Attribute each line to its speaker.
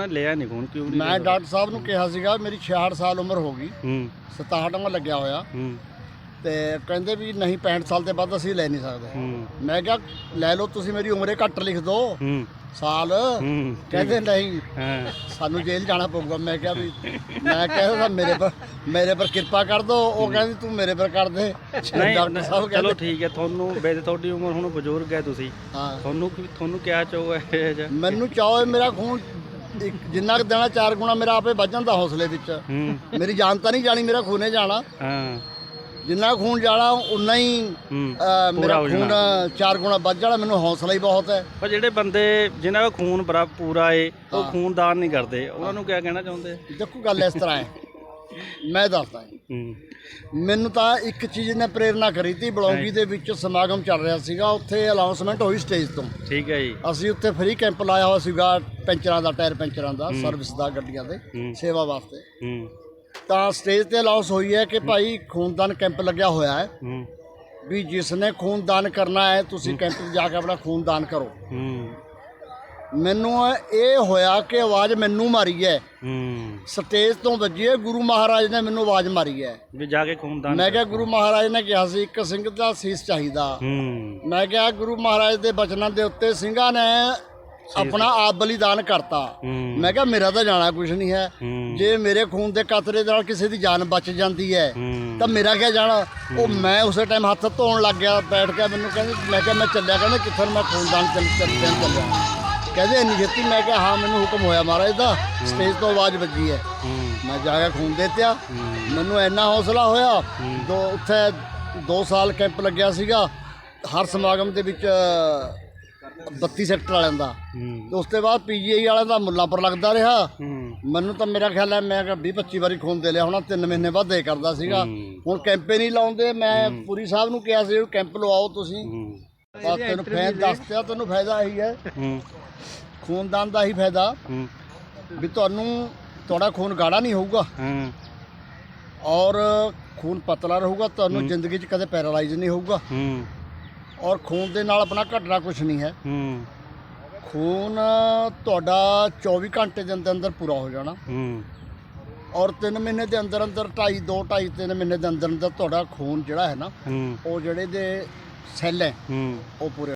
Speaker 1: ਉਹਨਾਂ ਨੇ ਲਿਆ ਨਹੀਂ ਖੂਨ ਕਿਉਂ ਨਹੀਂ
Speaker 2: ਮੈਂ? ਡਾਕਟਰ ਸਾਹਿਬ ਨੂੰ ਕਿਹਾ ਸੀਗਾ ਮੇਰੀ 66 ਸਾਲ ਉਮਰ ਹੋ ਗਈ।
Speaker 1: ਹੂੰ।
Speaker 2: 67ਵਾਂ ਲੱਗਿਆ ਹੋਇਆ।
Speaker 1: ਹੂੰ।
Speaker 2: ਤੇ ਕਹਿੰਦੇ ਵੀ ਨਹੀਂ 65 ਸਾਲ ਦੇ ਬਾਅਦ ਅਸੀਂ ਲੈ ਨਹੀਂ ਸਕਦੇ।
Speaker 1: ਹੂੰ।
Speaker 2: ਮੈਂ ਕਿਹਾ ਲੈ ਲਓ ਤੁਸੀਂ ਮੇਰੀ ਉਮਰੇ ਘੱਟ ਲਿਖ ਦਿਓ
Speaker 1: ਹੂੰ।
Speaker 2: ਸਾਲ।
Speaker 1: ਹੂੰ।
Speaker 2: ਕਹਿੰਦੇ ਨਹੀਂ।
Speaker 1: ਹਾਂ।
Speaker 2: ਸਾਨੂੰ ਜੇਲ੍ਹ ਜਾਣਾ ਪਊਗਾ। ਮੈਂ ਕਿਹਾ ਵੀ ਮੈਂ ਕਹਿੰਦਾ ਮੇਰੇ ਪਰ ਮੇਰੇ ਪਰ ਕਿਰਪਾ ਕਰ ਦੋ। ਉਹ ਕਹਿੰਦੀ ਤੂੰ ਮੇਰੇ ਪਰ ਕਰ ਦੇ। ਡਾਕਟਰ ਸਾਹਿਬ
Speaker 1: ਚਲੋ
Speaker 2: ਕਹਿੰਦੇ
Speaker 1: ਠੀਕ ਹੈ। ਤੁਹਾਨੂੰ ਵੈਸੇ ਤੁਹਾਡੀ ਉਮਰ ਹੁਣ ਬਜ਼ੁਰਗ ਹੈ ਤੁਸੀਂ।
Speaker 2: ਹਾਂ।
Speaker 1: ਤੁਹਾਨੂੰ ਤੁਹਾਨੂੰ ਕਿਆ ਚਾਹੋ ਹੈ
Speaker 2: ਮੈਨੂੰ ਚਾਹੋ ਮੇਰਾ ਖੂਨ ਇੱਕ ਜਿੰਨਾ ਕੁ ਦੇਣਾ ਚਾਰ ਗੁਣਾ ਮੇਰਾ ਆਪੇ ਵੱਧ ਜਾਂਦਾ ਹੌਸਲੇ ਵਿੱਚ।
Speaker 1: ਹੂੰ।
Speaker 2: ਮੇਰੀ ਜਾਨ ਤਾਂ ਨਹੀਂ ਜਾਣੀ ਮੇਰਾ ਖੂਨੇ ਜਾਣਾ।
Speaker 1: ਹਾਂ।
Speaker 2: ਜਿੰਨਾ ਖੂਨ ਜਾਣਾ ਉਨਾ ਹੀ
Speaker 1: ਹੂੰ।
Speaker 2: ਅਹ, ਮੇਰਾ
Speaker 1: ਹੋ
Speaker 2: ਖੂਨ ਚਾਰ ਗੁਣਾ ਵੱਧ ਜਾਣਾ ਮੈਨੂੰ ਹੌਸਲਾ ਹੀ ਬਹੁਤ ਹੈ।
Speaker 1: ਪਰ ਜਿਹੜੇ ਬੰਦੇ ਜਿਨ੍ਹਾਂ ਦਾ ਖੂਨ ਬਰਾ ਪੂਰਾ ਏ ਉਹ। ਖੂਨ ਦਾਨ ਨਹੀਂ ਕਰਦੇ। ਉਹਨਾਂ ਨੂੰ ਕਿਆ ਕਹਿਣਾ ਚਾਹੁੰਦੇ?
Speaker 2: ਦੇਖੋ ਗੱਲ ਇਸ ਤਰ੍ਹਾਂ ਹੈ। ਮੈਂ ਦੱਸਦਾ ਜੀ।
Speaker 1: ਹੂੰ।
Speaker 2: ਮੈਨੂੰ ਤਾਂ ਇੱਕ ਚੀਜ਼ ਨੇ ਪ੍ਰੇਰਣਾ ਕਰੀ ਤੀ ਬਲੌਂਗੀ ਦੇ ਵਿੱਚ ਸਮਾਗਮ ਚੱਲ ਰਿਹਾ ਸੀਗਾ ਉੱਥੇ ਅਨਾਉਂਸਮੈਂਟ ਹੋਈ ਸਟੇਜ ਤੋਂ।
Speaker 1: ਠੀਕ ਹੈ ਜੀ।
Speaker 2: ਅਸੀਂ ਉੱਥੇ ਫ੍ਰੀ ਕੈਂਪ ਲਾਇਆ ਹੋਇਆ ਸੀਗਾ ਪੈਂਚਰਾਂ ਦਾ ਟਾਇਰ ਪੈਂਚਰਾਂ ਦਾ ਸਰਵਿਸ ਦਾ ਗੱਡੀਆਂ ਦੇ ਸੇਵਾ ਵਾਸਤੇ।
Speaker 1: ਹੂੰ।
Speaker 2: ਤਾਂ ਸਟੇਜ ਤੇ ਅਨਾਉਂਸ ਹੋਈ ਹੈ ਕਿ ਭਾਈ ਖੂਨਦਾਨ ਕੈਂਪ ਲੱਗਿਆ ਹੋਇਆ ਹੈ।
Speaker 1: ਹੂੰ।
Speaker 2: ਵੀ ਜਿਸ ਨੇ ਖੂਨਦਾਨ ਕਰਨਾ ਹੈ ਤੁਸੀਂ ਕੈਂਪ ਜਾ ਕੇ ਆਪਣਾ ਖੂਨਦਾਨ ਕਰੋ।
Speaker 1: ਹੂੰ।
Speaker 2: ਮੈਨੂੰ ਇਹ ਹੋਇਆ ਕਿ ਆਵਾਜ਼ ਮੈਨੂੰ ਮਾਰੀ ਹੈ।
Speaker 1: ਹੂੰ।
Speaker 2: ਸਟੇਜ ਤੋਂ ਵੱਜੀ ਹੈ ਗੁਰੂ ਮਹਾਰਾਜ ਨੇ ਮੈਨੂੰ ਆਵਾਜ਼ ਮਾਰੀ ਹੈ।
Speaker 1: ਵੀ ਜਾ ਕੇ ਖੂਨ ਦਾਨ
Speaker 2: ਮੈਂ ਕਿਹਾ ਗੁਰੂ ਮਹਾਰਾਜ ਨੇ ਕਿਹਾ ਸੀ ਇੱਕ ਸਿੰਘ ਦਾ ਸੀਸ ਚਾਹੀਦਾ।
Speaker 1: ਹੂੰ।
Speaker 2: ਮੈਂ ਕਿਹਾ ਗੁਰੂ ਮਹਾਰਾਜ ਦੇ ਬਚਨਾਂ ਦੇ ਉੱਤੇ ਸਿੰਘਾਂ ਨੇ ਆਪਣਾ ਆਪ ਬਲੀਦਾਨ ਕਰਤਾ। ਮੈਂ ਕਿਹਾ ਮੇਰਾ ਤਾਂ ਜਾਣਾ ਕੁਝ ਨਹੀਂ ਹੈ। ਜੇ ਮੇਰੇ ਖੂਨ ਦੇ ਕਤਰੇ ਨਾਲ ਕਿਸੇ ਦੀ ਜਾਨ ਬਚ ਜਾਂਦੀ ਹੈ ਤਾਂ ਮੇਰਾ ਕੀ ਜਾਣਾ? ਉਹ ਮੈਂ ਉਸੇ ਟਾਈਮ ਹੱਥ ਧੋਣ ਲੱਗ ਗਿਆ ਬੈਠ ਕੇ ਮੈਨੂੰ ਕਹਿੰਦੇ ਮੈਂ ਕਿਹਾ ਮੈਂ ਚੱਲਿਆ ਕਹਿੰਦੇ ਕਿੱਥੇ ਮੈਂ ਖੂਨਦਾਨ ਚੱਲ ਚੱਲਿਆ। ਕਹਿੰਦੇ ਇੰਨੀ ਛੇਤੀ? ਮੈਂ ਕਿਹਾ ਹਾਂ ਮੈਨੂੰ ਹੁਕਮ ਹੋਇਆ ਮਹਾਰਾਜ ਦਾ। ਸਟੇਜ ਤੋਂ ਆਵਾਜ਼ ਵੱਜੀ ਹੈ। ਮੈਂ ਜਾ ਕੇ ਖੂਨ ਦੇ ਦਿੱਤਾ
Speaker 1: ਹੂੰ।
Speaker 2: ਮੈਨੂੰ ਇੰਨਾ ਹੌਸਲਾ ਹੋਇਆ। ਦੋ ਉੱਥੇ 2 ਸਾਲ ਕੈਂਪ ਲੱਗਿਆ ਸੀਗਾ। ਹਰ ਸਮਾਗਮ ਦੇ ਵਿੱਚ 32 ਸੈਕਟਰ ਵਾਲਿਆਂ ਦਾ। ਉਸ ਤੋਂ ਬਾਅਦ ਪੀਜੀਆਈ ਵਾਲਿਆਂ ਦਾ ਮੁੱਲਾਂ ਪਰ ਲੱਗਦਾ ਰਿਹਾ। ਮੈਨੂੰ ਤਾਂ ਮੇਰਾ ਖਿਆਲ ਹੈ ਮੈਂ 20 25 ਵਾਰੀ ਖੂਨ ਦੇ ਲਿਆ ਹੋਣਾ। 3 ਮਹੀਨੇ ਬਾਅਦ ਦੇ ਕਰਦਾ ਸੀਗਾ। ਹੁਣ ਕੈਂਪੇ ਨਹੀਂ ਲਾਉਂਦੇ। ਮੈਂ ਪੂਰੀ ਸਾਹਿਬ ਨੂੰ ਕਿਹਾ ਸੀ ਕੈਂਪ ਲਵਾਓ ਤੁਸੀਂ। ਬਸ ਤੈਨੂੰ ਫਾਇਦਾ ਦੱਸਦਿਆ ਤੈਨੂੰ ਫਾਇਦਾ ਇਹੀ ਹੈ।
Speaker 1: ਹੂੰ।
Speaker 2: ਖੂਨਦਾਨ ਦਾ ਹੀ ਫਾਇਦਾ।
Speaker 1: ਹੂੰ।
Speaker 2: ਵੀ ਤੁਹਾਨੂੰ ਤੁਹਾਡਾ ਖੂਨ ਗਾੜਾ ਨਹੀਂ ਹੋਊਗਾ।
Speaker 1: ਹੂੰ।
Speaker 2: ਔਰ ਖੂਨ ਪਤਲਾ ਰਹੂਗਾ ਤੁਹਾਨੂੰ ਜ਼ਿੰਦਗੀ 'ਚ ਕਦੇ ਪੈਰਾਲਾਈਜ਼ ਨਹੀਂ ਹੋਊਗਾ।
Speaker 1: ਹੂੰ।
Speaker 2: ਔਰ ਖੂਨ ਦੇ ਨਾਲ ਆਪਣਾ ਘਟਣਾ ਕੁਝ ਨਹੀਂ ਹੈ।
Speaker 1: ਹੂੰ।
Speaker 2: ਖੂਨ ਤੁਹਾਡਾ 24 ਘੰਟੇ ਦੇ ਅੰਦਰ ਅੰਦਰ ਪੂਰਾ ਹੋ ਜਾਣਾ।
Speaker 1: ਹੂੰ।
Speaker 2: ਔਰ 3 ਮਹੀਨੇ ਦੇ ਅੰਦਰ ਅੰਦਰ 2.5 2 2.5 3 ਮਹੀਨੇ ਦੇ ਅੰਦਰ ਅੰਦਰ ਤੁਹਾਡਾ ਖੂਨ ਜਿਹੜਾ ਹੈ ਨਾ
Speaker 1: ਹੂੰ।
Speaker 2: ਉਹ ਜਿਹੜੇ ਦੇ ਸੈੱਲ ਹੈ
Speaker 1: ਹੂੰ।
Speaker 2: ਉਹ ਪੂਰੇ